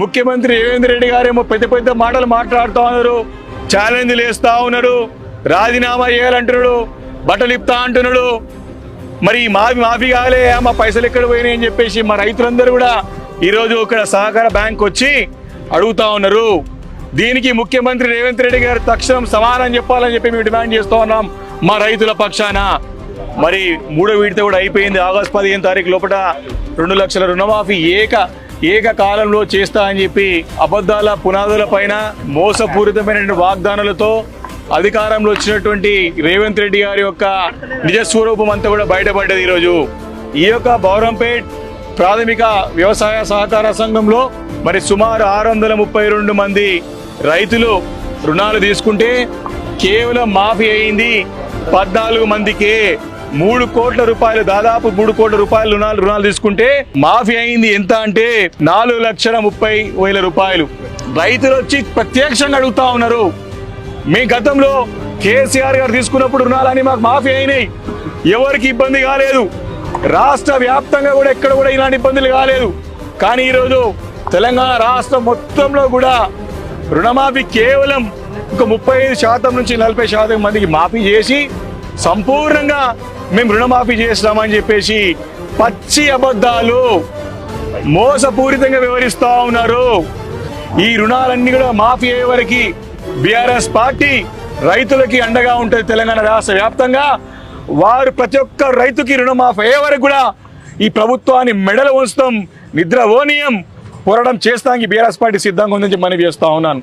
ముఖ్యమంత్రి రేవేంద్ర రెడ్డి గారేమో పెద్ద పెద్ద మాటలు మాట్లాడుతూ ఉన్నారు. ఛాలెంజ్లు వేస్తా ఉన్నారు. రాజీనామా చేయాలంటున్నాడు. బట్టలు ఇప్తా అంటున్నాడు. మరి మావి మాఫీ మాఫీ కాలే మా పైసలు ఎక్కడ పోయినాయి అని చెప్పేసి మా రైతులందరూ కూడా ఈరోజు ఇక్కడ సహకార బ్యాంక్ వచ్చి అడుగుతా ఉన్నారు. దీనికి ముఖ్యమంత్రి రేవంత్ రెడ్డి గారు తక్షణం సమాధానం చెప్పాలని చెప్పి మేము డిమాండ్ చేస్తూ ఉన్నాం మా రైతుల పక్షాన. మరి మూడో విడత కూడా అయిపోయింది. ఆగస్టు పదిహేను తారీఖు లోపల రెండు లక్షల రుణమాఫీ ఏక ఏకకాలంలో చేస్తా అని చెప్పి అబద్ధాల పునాదుల పైన మోసపూరితమైన వాగ్దానాలతో అధికారంలో వచ్చినటువంటి రేవంత్ రెడ్డి గారి యొక్క నిజ స్వరూపం అంతా కూడా బయటపడ్డది ఈరోజు. ఈ యొక్క బౌరంపేట్ ప్రాథమిక వ్యవసాయ సహకార సంఘంలో మరి సుమారు ఆరు వందల ముప్పై రెండు మంది రైతులు రుణాలు తీసుకుంటే కేవలం మాఫీ అయింది పద్నాలుగు మందికే మూడు కోట్ల రూపాయలు దాదాపు మూడు కోట్ల రూపాయలు రుణాలు రుణాలు తీసుకుంటే మాఫీ అయింది ఎంత అంటే నాలుగు లక్షల ముప్పై వేల రూపాయలు. రైతులు వచ్చి ప్రత్యక్షంగా అడుగుతా ఉన్నారు. మీ గతంలో కేసీఆర్ గారు తీసుకున్నప్పుడు రుణాలని మాకు మాఫీ అయినాయి. ఎవరికి ఇబ్బంది కాలేదు. రాష్ట్ర వ్యాప్తంగా కూడా ఎక్కడ కూడా ఇలాంటి ఇబ్బందులు కాలేదు. కానీ ఈరోజు తెలంగాణ రాష్ట్రం మొత్తంలో కూడా రుణమాఫీ కేవలం ఒక ముప్పై ఐదు శాతం నుంచి నలభై శాతం మందికి మాఫీ చేసి సంపూర్ణంగా మేము రుణమాఫీ చేస్తామని చెప్పేసి పచ్చి అబద్ధాలు మోసపూరితంగా వివరిస్తూ ఉన్నారు. ఈ రుణాలన్నీ కూడా మాఫీ అయ్యే వరకు బీఆర్ఎస్ పార్టీ రైతులకి అండగా ఉంటుంది తెలంగాణ రాష్ట్ర వ్యాప్తంగా. వారు ప్రతి ఒక్క రైతుకి రుణమాఫీ అయ్యే వరకు కూడా ఈ ప్రభుత్వాన్ని మెడలు ఉంచుతాం నిద్ర ఓనియం పోరాటం చేస్తానికి బీఆర్ఎస్ పార్టీ సిద్ధంగా ఉందని చెప్పి మనవి చేస్తా ఉన్నాను.